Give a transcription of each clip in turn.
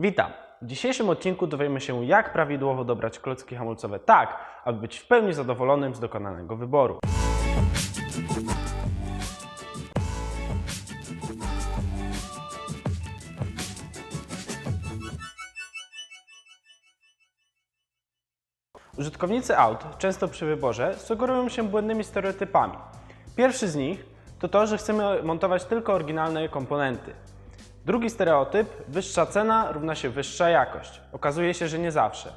Witam! W dzisiejszym odcinku dowiemy się, jak prawidłowo dobrać klocki hamulcowe tak, aby być w pełni zadowolonym z dokonanego wyboru. Użytkownicy aut często przy wyborze sugerują się błędnymi stereotypami. Pierwszy z nich to to, że chcemy montować tylko oryginalne komponenty. Drugi stereotyp wyższa cena równa się wyższa jakość. Okazuje się, że nie zawsze.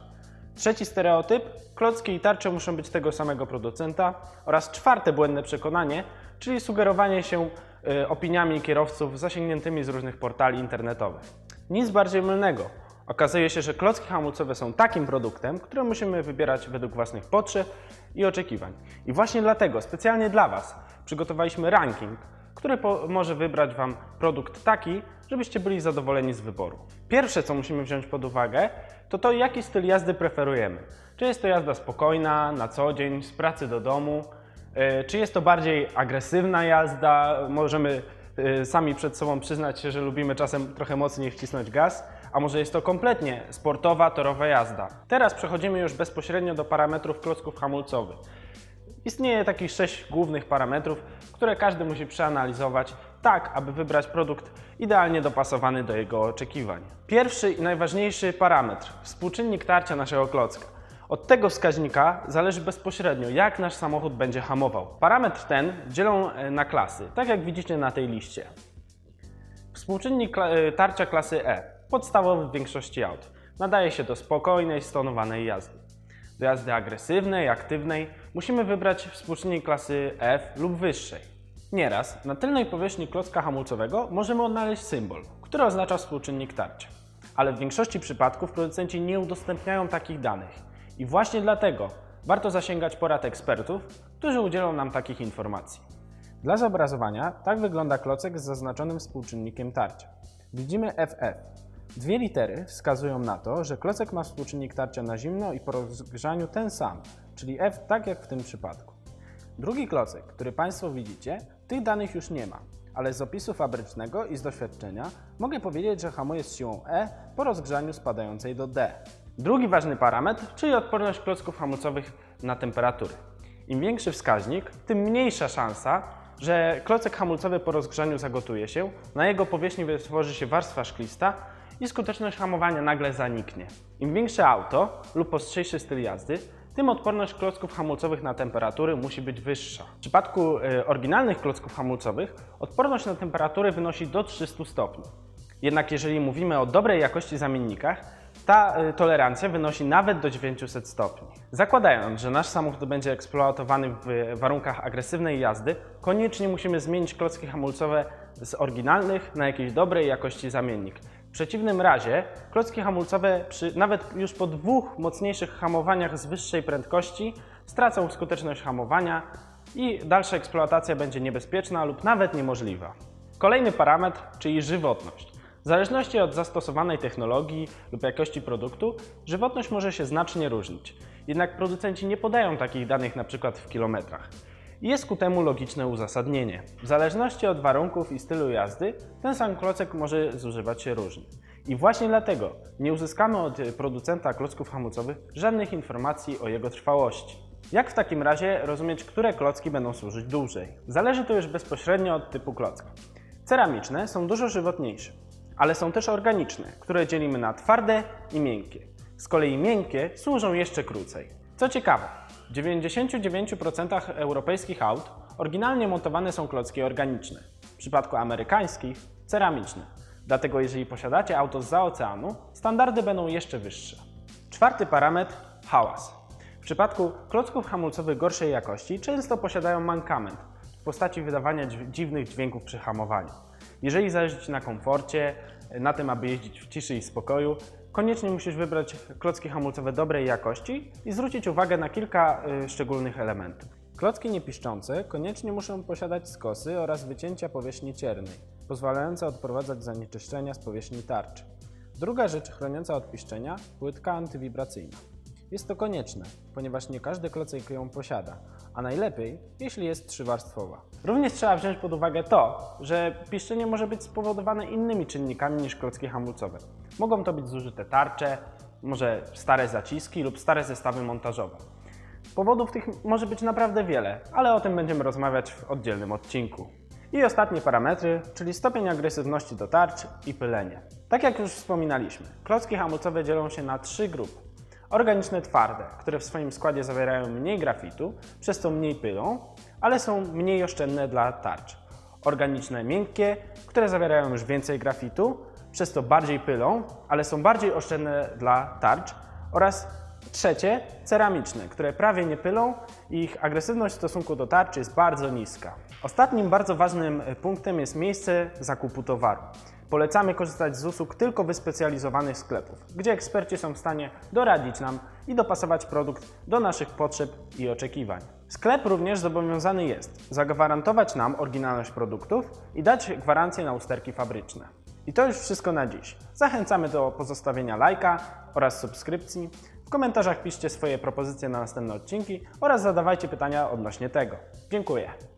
Trzeci stereotyp klocki i tarcze muszą być tego samego producenta. Oraz czwarte błędne przekonanie, czyli sugerowanie się y, opiniami kierowców zasięgniętymi z różnych portali internetowych. Nic bardziej mylnego. Okazuje się, że klocki hamulcowe są takim produktem, który musimy wybierać według własnych potrzeb i oczekiwań. I właśnie dlatego specjalnie dla Was przygotowaliśmy ranking, który może wybrać Wam produkt taki, żebyście byli zadowoleni z wyboru. Pierwsze, co musimy wziąć pod uwagę, to to, jaki styl jazdy preferujemy. Czy jest to jazda spokojna, na co dzień, z pracy do domu, yy, czy jest to bardziej agresywna jazda, możemy yy, sami przed sobą przyznać się, że lubimy czasem trochę mocniej wcisnąć gaz, a może jest to kompletnie sportowa, torowa jazda. Teraz przechodzimy już bezpośrednio do parametrów klocków hamulcowych. Istnieje takich sześć głównych parametrów, które każdy musi przeanalizować, tak aby wybrać produkt idealnie dopasowany do jego oczekiwań. Pierwszy i najważniejszy parametr współczynnik tarcia naszego klocka. Od tego wskaźnika zależy bezpośrednio, jak nasz samochód będzie hamował. Parametr ten dzielą e, na klasy, tak jak widzicie na tej liście. Współczynnik e, tarcia klasy E, podstawowy w większości aut, nadaje się do spokojnej, stonowanej jazdy. Do jazdy agresywnej, aktywnej musimy wybrać współczynnik klasy F lub wyższej. Nieraz na tylnej powierzchni klocka hamulcowego możemy odnaleźć symbol, który oznacza współczynnik tarcia. Ale w większości przypadków producenci nie udostępniają takich danych. I właśnie dlatego warto zasięgać porad ekspertów, którzy udzielą nam takich informacji. Dla zobrazowania tak wygląda klocek z zaznaczonym współczynnikiem tarcia. Widzimy FF. Dwie litery wskazują na to, że klocek ma współczynnik tarcia na zimno i po rozgrzaniu ten sam, czyli F tak jak w tym przypadku. Drugi klocek, który Państwo widzicie, tych danych już nie ma, ale z opisu fabrycznego i z doświadczenia mogę powiedzieć, że hamuje z siłą E po rozgrzaniu spadającej do D. Drugi ważny parametr, czyli odporność klocków hamulcowych na temperatury. Im większy wskaźnik, tym mniejsza szansa, że klocek hamulcowy po rozgrzaniu zagotuje się, na jego powierzchni wytworzy się warstwa szklista i skuteczność hamowania nagle zaniknie. Im większe auto lub ostrzejszy styl jazdy, tym odporność klocków hamulcowych na temperatury musi być wyższa. W przypadku y, oryginalnych klocków hamulcowych odporność na temperatury wynosi do 300 stopni. Jednak jeżeli mówimy o dobrej jakości zamiennikach, ta y, tolerancja wynosi nawet do 900 stopni. Zakładając, że nasz samochód będzie eksploatowany w warunkach agresywnej jazdy, koniecznie musimy zmienić klocki hamulcowe z oryginalnych na jakiejś dobrej jakości zamiennik. W przeciwnym razie klocki hamulcowe przy nawet już po dwóch mocniejszych hamowaniach z wyższej prędkości stracą skuteczność hamowania i dalsza eksploatacja będzie niebezpieczna lub nawet niemożliwa. Kolejny parametr, czyli żywotność. W zależności od zastosowanej technologii lub jakości produktu, żywotność może się znacznie różnić. Jednak producenci nie podają takich danych np. w kilometrach. Jest ku temu logiczne uzasadnienie. W zależności od warunków i stylu jazdy, ten sam klocek może zużywać się różnie. I właśnie dlatego nie uzyskamy od producenta klocków hamulcowych żadnych informacji o jego trwałości. Jak w takim razie rozumieć, które klocki będą służyć dłużej? Zależy to już bezpośrednio od typu klocka. Ceramiczne są dużo żywotniejsze, ale są też organiczne, które dzielimy na twarde i miękkie. Z kolei miękkie służą jeszcze krócej. Co ciekawe, w 99% europejskich aut oryginalnie montowane są klocki organiczne. W przypadku amerykańskich ceramiczne. Dlatego jeżeli posiadacie auto zza oceanu, standardy będą jeszcze wyższe. Czwarty parametr hałas. W przypadku klocków hamulcowych gorszej jakości często posiadają mankament w postaci wydawania dziwnych dźwięków przy hamowaniu. Jeżeli zależy Ci na komforcie, na tym, aby jeździć w ciszy i spokoju, koniecznie musisz wybrać klocki hamulcowe dobrej jakości i zwrócić uwagę na kilka y, szczególnych elementów. Klocki niepiszczące koniecznie muszą posiadać skosy oraz wycięcia powierzchni ciernej, pozwalające odprowadzać zanieczyszczenia z powierzchni tarczy. Druga rzecz chroniąca od piszczenia płytka antywibracyjna. Jest to konieczne, ponieważ nie każdy klocek ją posiada, a najlepiej, jeśli jest trzywarstwowa. Również trzeba wziąć pod uwagę to, że piszczenie może być spowodowane innymi czynnikami niż klocki hamulcowe. Mogą to być zużyte tarcze, może stare zaciski lub stare zestawy montażowe. Powodów tych może być naprawdę wiele, ale o tym będziemy rozmawiać w oddzielnym odcinku. I ostatnie parametry, czyli stopień agresywności do tarcz i pylenie. Tak jak już wspominaliśmy, klocki hamulcowe dzielą się na trzy grupy. Organiczne twarde, które w swoim składzie zawierają mniej grafitu, przez co mniej pylą, ale są mniej oszczędne dla tarcz. Organiczne miękkie, które zawierają już więcej grafitu, przez to bardziej pylą, ale są bardziej oszczędne dla tarcz. Oraz trzecie, ceramiczne, które prawie nie pylą i ich agresywność w stosunku do tarczy jest bardzo niska. Ostatnim bardzo ważnym punktem jest miejsce zakupu towaru. Polecamy korzystać z usług tylko wyspecjalizowanych sklepów, gdzie eksperci są w stanie doradzić nam i dopasować produkt do naszych potrzeb i oczekiwań. Sklep również zobowiązany jest zagwarantować nam oryginalność produktów i dać gwarancję na usterki fabryczne. I to już wszystko na dziś. Zachęcamy do pozostawienia lajka oraz subskrypcji. W komentarzach piszcie swoje propozycje na następne odcinki oraz zadawajcie pytania odnośnie tego. Dziękuję.